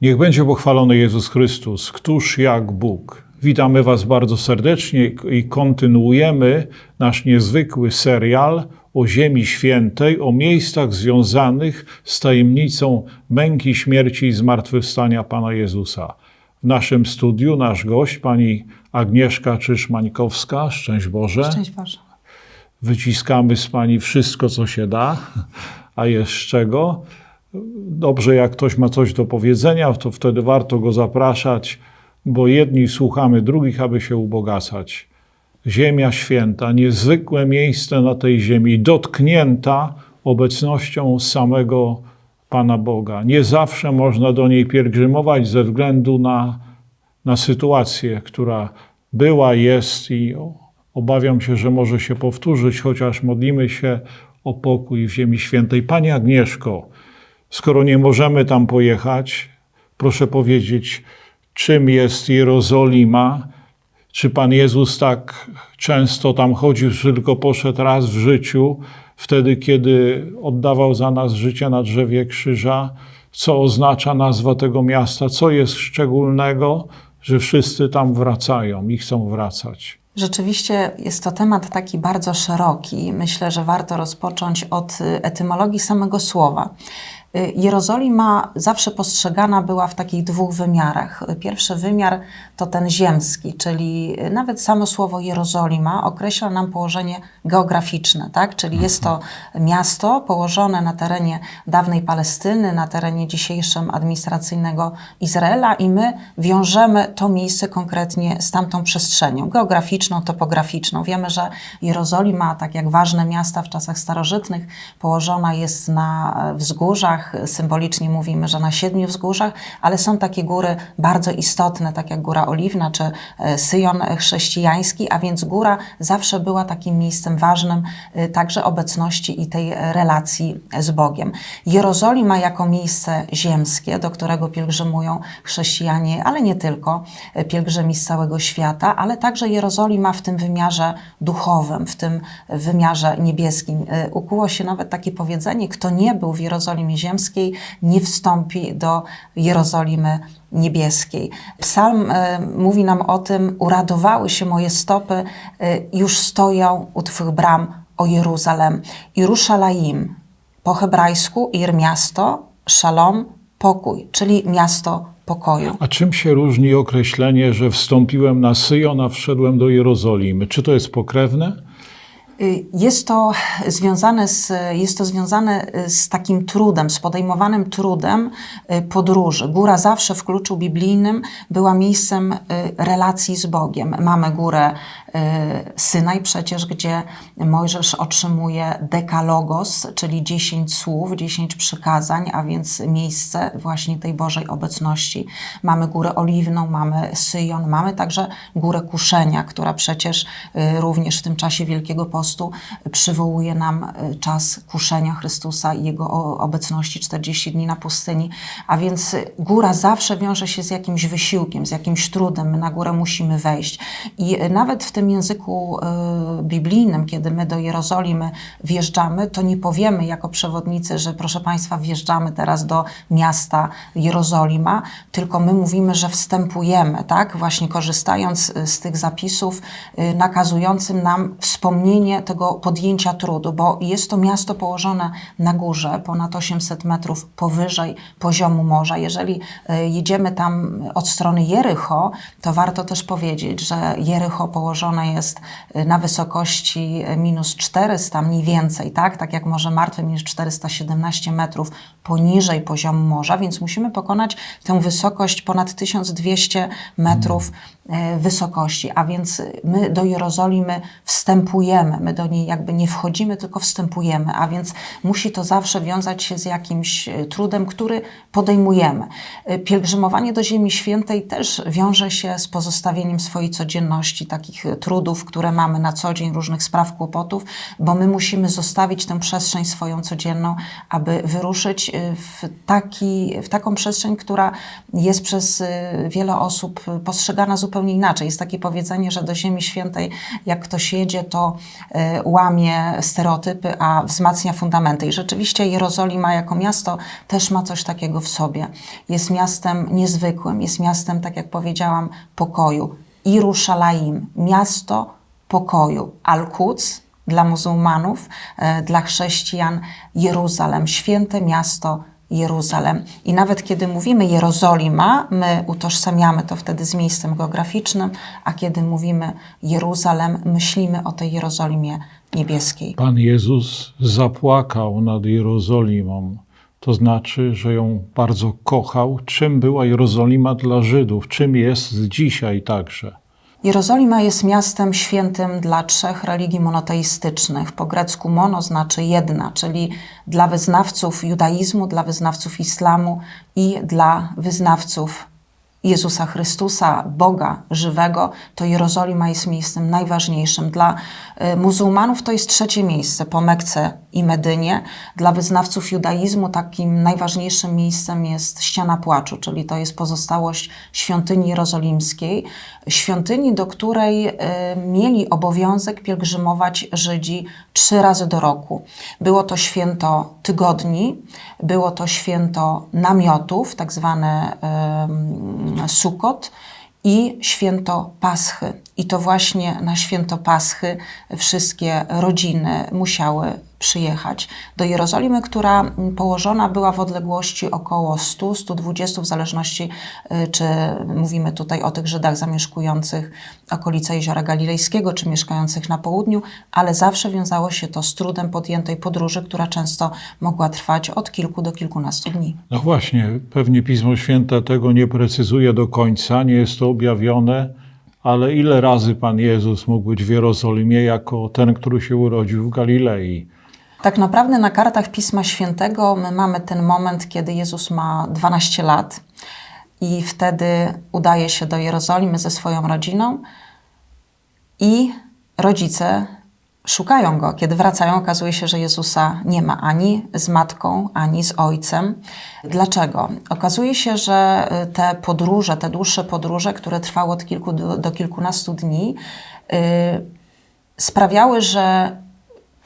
Niech będzie pochwalony Jezus Chrystus, któż jak Bóg. Witamy Was bardzo serdecznie i kontynuujemy nasz niezwykły serial o Ziemi Świętej, o miejscach związanych z tajemnicą męki, śmierci i zmartwychwstania Pana Jezusa. W naszym studiu nasz gość, pani Agnieszka Czyszmańkowska. Szczęść Boże. Szczęść Boże. Wyciskamy z pani wszystko, co się da, a jest z czego. Dobrze, jak ktoś ma coś do powiedzenia, to wtedy warto go zapraszać, bo jedni słuchamy drugich, aby się ubogacać. Ziemia święta, niezwykłe miejsce na tej ziemi, dotknięta obecnością samego Pana Boga. Nie zawsze można do niej pielgrzymować ze względu na, na sytuację, która była, jest i obawiam się, że może się powtórzyć, chociaż modlimy się o pokój w Ziemi Świętej. Pani Agnieszko, skoro nie możemy tam pojechać, proszę powiedzieć, czym jest Jerozolima? Czy Pan Jezus tak często tam chodził, czy tylko poszedł raz w życiu, wtedy, kiedy oddawał za nas życie na drzewie krzyża? Co oznacza nazwa tego miasta? Co jest szczególnego, że wszyscy tam wracają i chcą wracać? Rzeczywiście jest to temat taki bardzo szeroki. Myślę, że warto rozpocząć od etymologii samego słowa. Jerozolima zawsze postrzegana była w takich dwóch wymiarach. Pierwszy wymiar to ten ziemski, czyli nawet samo słowo Jerozolima określa nam położenie geograficzne, tak? czyli jest to miasto położone na terenie dawnej Palestyny, na terenie dzisiejszym administracyjnego Izraela i my wiążemy to miejsce konkretnie z tamtą przestrzenią geograficzną, topograficzną. Wiemy, że Jerozolima, tak jak ważne miasta w czasach starożytnych, położona jest na wzgórzach, symbolicznie mówimy, że na siedmiu wzgórzach, ale są takie góry bardzo istotne, tak jak Góra Oliwna czy Syjon chrześcijański, a więc góra zawsze była takim miejscem ważnym także obecności i tej relacji z Bogiem. Jerozolima jako miejsce ziemskie, do którego pielgrzymują chrześcijanie, ale nie tylko, pielgrzymi z całego świata, ale także Jerozolima w tym wymiarze duchowym, w tym wymiarze niebieskim. Ukuło się nawet takie powiedzenie, kto nie był w Jerozolimie ziemskiej, nie wstąpi do Jerozolimy niebieskiej. Psalm e, mówi nam o tym, uradowały się moje stopy, e, już stoją u Twych bram, o Jeruzalem. Jeruszalaim, po hebrajsku Ir miasto, szalom, pokój, czyli miasto pokoju. A czym się różni określenie, że wstąpiłem na Syjon, a wszedłem do Jerozolimy? Czy to jest pokrewne? Jest to, związane z, jest to związane z takim trudem, z podejmowanym trudem podróży. Góra zawsze w kluczu biblijnym była miejscem relacji z Bogiem. Mamy górę Synaj przecież, gdzie Mojżesz otrzymuje dekalogos, czyli 10 słów, 10 przykazań, a więc miejsce właśnie tej Bożej obecności. Mamy górę Oliwną, mamy Syjon, mamy także górę Kuszenia, która przecież również w tym czasie Wielkiego Postu przywołuje nam czas kuszenia Chrystusa i Jego obecności 40 dni na pustyni. A więc góra zawsze wiąże się z jakimś wysiłkiem, z jakimś trudem. My na górę musimy wejść. I nawet w tym języku y, biblijnym, kiedy my do Jerozolimy wjeżdżamy, to nie powiemy jako przewodnicy, że proszę Państwa, wjeżdżamy teraz do miasta Jerozolima, tylko my mówimy, że wstępujemy, tak? Właśnie korzystając z tych zapisów nakazującym nam wspomnienie tego podjęcia trudu, bo jest to miasto położone na górze, ponad 800 metrów powyżej poziomu morza. Jeżeli y, jedziemy tam od strony Jericho, to warto też powiedzieć, że Jericho położone jest na wysokości minus 400 mniej więcej, tak? Tak jak Morze Martwe minus 417 metrów poniżej poziomu morza, więc musimy pokonać tę wysokość ponad 1200 metrów wysokości, a więc my do Jerozolimy wstępujemy, my do niej jakby nie wchodzimy, tylko wstępujemy, a więc musi to zawsze wiązać się z jakimś trudem, który podejmujemy. Pielgrzymowanie do Ziemi Świętej też wiąże się z pozostawieniem swojej codzienności, takich trudów, które mamy na co dzień, różnych spraw, kłopotów, bo my musimy zostawić tę przestrzeń swoją codzienną, aby wyruszyć w, taki, w taką przestrzeń, która jest przez wiele osób postrzegana zupełnie inaczej. Jest takie powiedzenie, że do Ziemi Świętej, jak ktoś jedzie, to e, łamie stereotypy, a wzmacnia fundamenty. I rzeczywiście Jerozolima jako miasto też ma coś takiego w sobie. Jest miastem niezwykłym, jest miastem, tak jak powiedziałam, pokoju. Iruszalaim, miasto pokoju. Al-Quds dla muzułmanów, e, dla chrześcijan Jeruzalem, święte miasto Jeruzalem. I nawet kiedy mówimy Jerozolima, my utożsamiamy to wtedy z miejscem geograficznym, a kiedy mówimy Jeruzalem, myślimy o tej Jerozolimie niebieskiej. Pan Jezus zapłakał nad Jerozolimą. To znaczy, że ją bardzo kochał. Czym była Jerozolima dla Żydów? Czym jest dzisiaj także? Jerozolima jest miastem świętym dla trzech religii monoteistycznych. Po grecku mono znaczy jedna, czyli dla wyznawców judaizmu, dla wyznawców islamu i dla wyznawców Jezusa Chrystusa, Boga żywego, to Jerozolima jest miejscem najważniejszym. Dla y, muzułmanów to jest trzecie miejsce po Mekce i Medynie. Dla wyznawców judaizmu takim najważniejszym miejscem jest Ściana Płaczu, czyli to jest pozostałość świątyni jerozolimskiej, świątyni, do której y, mieli obowiązek pielgrzymować Żydzi trzy razy do roku. Było to święto tygodni, było to święto namiotów, tak zwane Sukot i święto Paschy. I to właśnie na święto Paschy wszystkie rodziny musiały przyjechać do Jerozolimy, która położona była w odległości około 100-120, w zależności y, czy mówimy tutaj o tych Żydach zamieszkujących okolice Jeziora Galilejskiego, czy mieszkających na południu, ale zawsze wiązało się to z trudem podjętej podróży, która często mogła trwać od kilku do kilkunastu dni. No właśnie, pewnie Pismo Święte tego nie precyzuje do końca, nie jest to objawione, ale ile razy Pan Jezus mógł być w Jerozolimie jako ten, który się urodził w Galilei? Tak naprawdę na kartach Pisma Świętego my mamy ten moment, kiedy Jezus ma 12 lat i wtedy udaje się do Jerozolimy ze swoją rodziną i rodzice szukają go. Kiedy wracają, okazuje się, że Jezusa nie ma ani z matką, ani z ojcem. Dlaczego? Okazuje się, że y, te podróże, te dłuższe podróże, które trwały od kilku do, kilkunastu dni, yy, sprawiały, że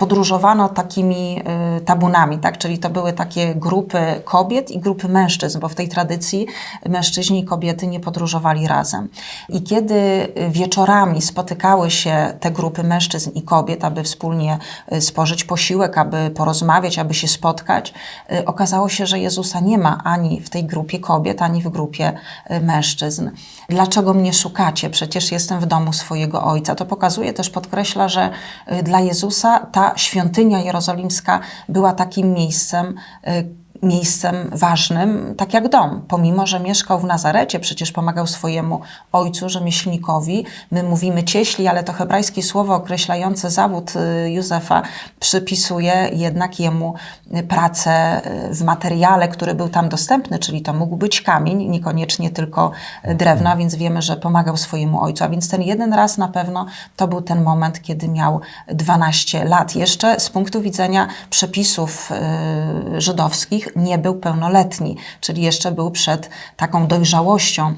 podróżowano takimi y, tabunami, tak? czyli to były takie grupy kobiet i grupy mężczyzn, bo w tej tradycji mężczyźni i kobiety nie podróżowali razem. I kiedy y, wieczorami spotykały się te grupy mężczyzn i kobiet, aby wspólnie y, spożyć posiłek, aby porozmawiać, aby się spotkać, okazało się, że Jezusa nie ma ani w tej grupie kobiet, ani w grupie mężczyzn. Dlaczego mnie szukacie? Przecież jestem w domu swojego Ojca. To pokazuje też, podkreśla, że dla Jezusa ta świątynia jerozolimska była takim miejscem, y, miejscem ważnym, tak jak dom. Pomimo, że mieszkał w Nazarecie, przecież pomagał swojemu ojcu, rzemieślnikowi. My mówimy cieśli, ale to hebrajskie słowo określające zawód y, Józefa przypisuje jednak jemu y, pracę y, w materiale, który był tam dostępny, czyli to mógł być kamień, niekoniecznie tylko y, drewno, a więc wiemy, że pomagał swojemu ojcu. A więc ten jeden raz na pewno to był ten moment, kiedy miał 12 lat. Jeszcze z punktu widzenia przepisów y, nie był pełnoletni, czyli jeszcze był przed taką dojrzałością y,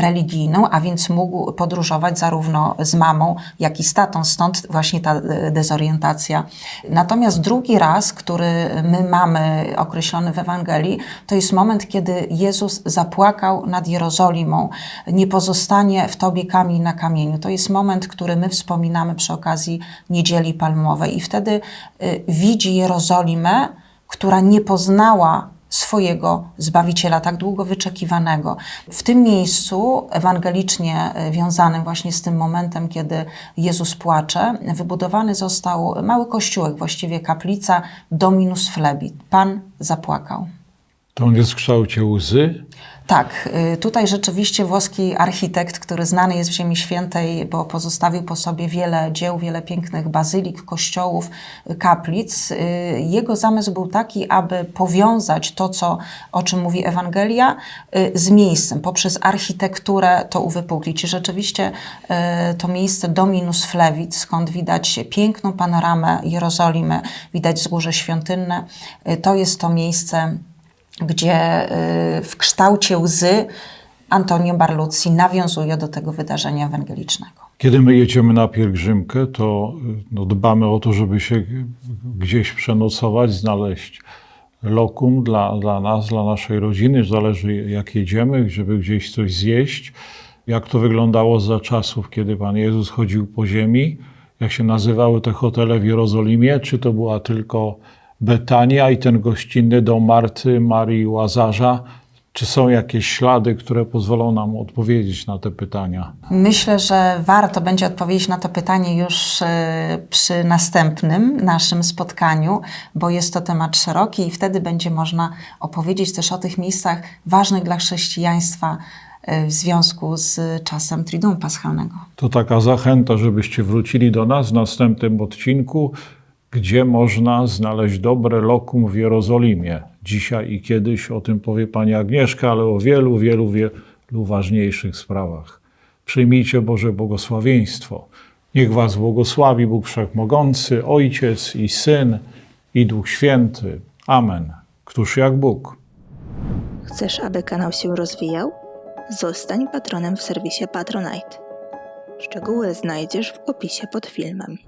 religijną, a więc mógł podróżować zarówno z mamą, jak i z tatą. Stąd właśnie ta y, dezorientacja. Natomiast drugi raz, który my mamy określony w Ewangelii, to jest moment, kiedy Jezus zapłakał nad Jerozolimą. Nie pozostanie w tobie kamień na kamieniu. To jest moment, który my wspominamy przy okazji Niedzieli Palmowej. I wtedy y, widzi Jerozolimę, która nie poznała swojego Zbawiciela, tak długo wyczekiwanego. W tym miejscu, ewangelicznie e, wiązanym właśnie z tym momentem, kiedy Jezus płacze, wybudowany został mały kościółek, właściwie kaplica Dominus Flebit. Pan zapłakał. To on jest w kształcie łzy? Tak, y, tutaj rzeczywiście włoski architekt, który znany jest w Ziemi Świętej, bo pozostawił po sobie wiele dzieł, wiele pięknych bazylik, kościołów, y, kaplic. y, Jego zamysł był taki, aby powiązać to, co, o czym mówi Ewangelia, z miejscem, poprzez architekturę to uwypuklić. I rzeczywiście to miejsce Dominus Flevit, skąd widać piękną panoramę Jerozolimy, widać wzgórze świątynne, to jest to miejsce, gdzie y, w kształcie łzy Antonio Barluzzi nawiązuje do tego wydarzenia ewangelicznego. Kiedy my jedziemy na pielgrzymkę, to y, no, dbamy o to, żeby się gdzieś przenocować, znaleźć lokum dla, dla nas, dla naszej rodziny, zależy jak jedziemy, żeby gdzieś coś zjeść. Jak to wyglądało za czasów, kiedy Pan Jezus chodził po ziemi, jak się nazywały te hotele w Jerozolimie, czy to była tylko Betania i ten gościnny dom Marty, Marii i Łazarza, czy są jakieś ślady, które pozwolą nam odpowiedzieć na te pytania? Myślę, że warto będzie odpowiedzieć na to pytanie już e, przy następnym naszym spotkaniu, bo jest to temat szeroki i wtedy będzie można opowiedzieć też o tych miejscach ważnych dla chrześcijaństwa e, w związku z czasem Triduum Paschalnego. To taka zachęta, żebyście wrócili do nas w następnym odcinku, gdzie można znaleźć dobre lokum w Jerozolimie. Dzisiaj i kiedyś o tym powie pani Agnieszka, ale o wielu, wielu, wielu ważniejszych sprawach. Przyjmijcie Boże błogosławieństwo. Niech was błogosławi Bóg Wszechmogący, Ojciec i Syn i Duch Święty. Amen. Któż jak Bóg. Chcesz, aby kanał się rozwijał? Zostań patronem w serwisie Patronite. Szczegóły znajdziesz w opisie pod filmem.